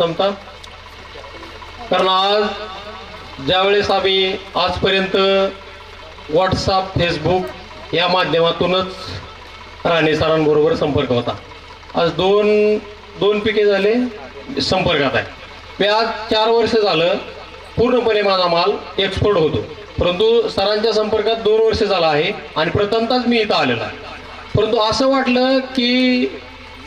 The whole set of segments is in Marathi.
क्षमता कारण आज ज्यावेळेस आम्ही आजपर्यंत व्हॉट्सअप फेसबुक या माध्यमातूनच राणे सरांबरोबर संपर्क होता. आज दोन दोन पिके झाले संपर्कात आहे. मी आज चार वर्ष झालं पूर्णपणे माझा माल एक्सपोर्ट होतो. परंतु सरांच्या संपर्कात दोन वर्ष झाला आहे आणि प्रथमतच मी इथं आलेलो आहे. परंतु असं वाटलं की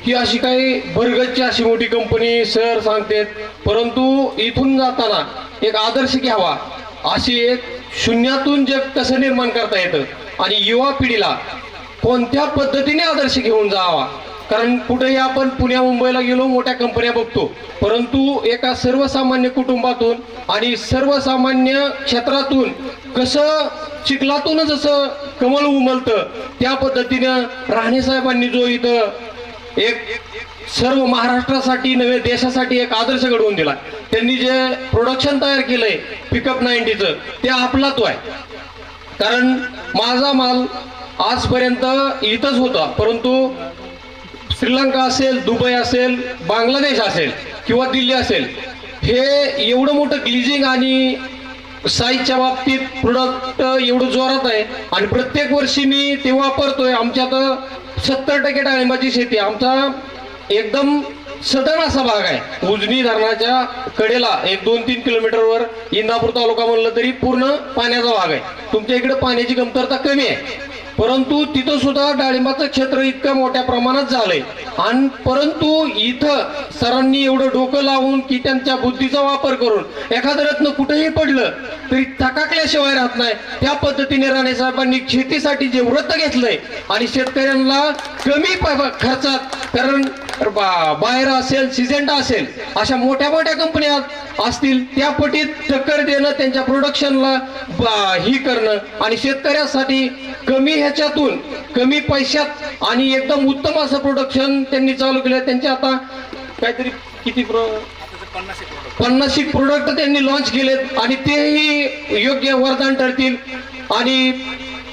ही अशी काही भरगतची अशी मोठी कंपनी सर सांगतेत. परंतु इथून जाताना एक आदर्श घ्यावा. अशी एक शून्यातून जग कसं निर्माण करता येतं. आणि युवा पिढीला कोणत्या पद्धतीने आदर्श घेऊन जावा? कारण कुठेही आपण पुण्या मुंबईला गेलो मोठ्या कंपन्या बघतो. परंतु एका सर्वसामान्य कुटुंबातून आणि सर्वसामान्य क्षेत्रातून कसं चिखलातून जसं कमल उमलतं त्या पद्धतीनं राणे साहेबांनी जो इथं एक सर्व महाराष्ट्रासाठी नव्हे देशासाठी एक आदर्श घडवून दिला. त्यांनी जे प्रोडक्शन तयार केलंय पिकअप नाईन्टीचं ते आपलाच आहे. कारण माझा माल आजपर्यंत इथंच होता परंतु श्रीलंका असेल दुबई असेल बांगलादेश असेल किंवा दिल्ली असेल हे एवढं मोठं ग्लिजिंग आणि साईजच्या बाबतीत प्रोडक्ट एवढं जोरात आहे आणि प्रत्येक वर्षी मी ते वापरतोय. आमच्यात सत्तर टक्के डाळिंबाची शेती. आमचा एकदम सदन असा भाग आहे. उजनी धरणाच्या कडेला एक दोन तीन किलोमीटरवर इंदापूर तालुका म्हणलं तरी पूर्ण पाण्याचा भाग आहे. तुमच्या इकडे पाण्याची कमतरता कमी आहे. परंतु तिथं सुद्धा डाळिंबाचं क्षेत्र इतकं मोठ्या प्रमाणात झालंय. आणि परंतु इथं सरांनी एवढं डोकं लावून की त्यांच्या बुद्धीचा वापर करून एखादं रत्न कुठेही पडलं तरी थकाकल्याशिवाय राहत नाही. त्या पद्धतीने राणे साहेबांनी शेतीसाठी जे व्रत घेतलंय आणि शेतकऱ्यांना कमी प- खर्चात कारण बा- बाहेर असेल सिजेंटा असेल अशा मोठ्या मोठ्या कंपन्या असतील त्या पटीत टक्कर देणं त्यांच्या प्रोडक्शनला ही करणं आणि शेतकऱ्यासाठी कमी ह्याच्यातून कमी पैशात आणि एकदम उत्तम असं प्रोडक्शन त्यांनी चालू केलं त्यांचे आता काहीतरी किती प्रो पन्नास प्रोडक्ट त्यांनी लॉन्च केलेत आणि तेही योग्य वरदान ठरतील. आणि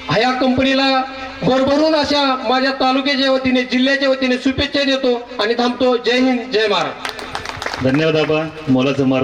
ह्या कंपनीला भरभरून अशा माझ्या तालुक्याच्या वतीने जिल्ह्याच्या वतीने शुभेच्छा देतो आणि थांबतो. जय हिंद जय महाराष्ट्र. धन्यवाद आबा मोलाचं मार्ग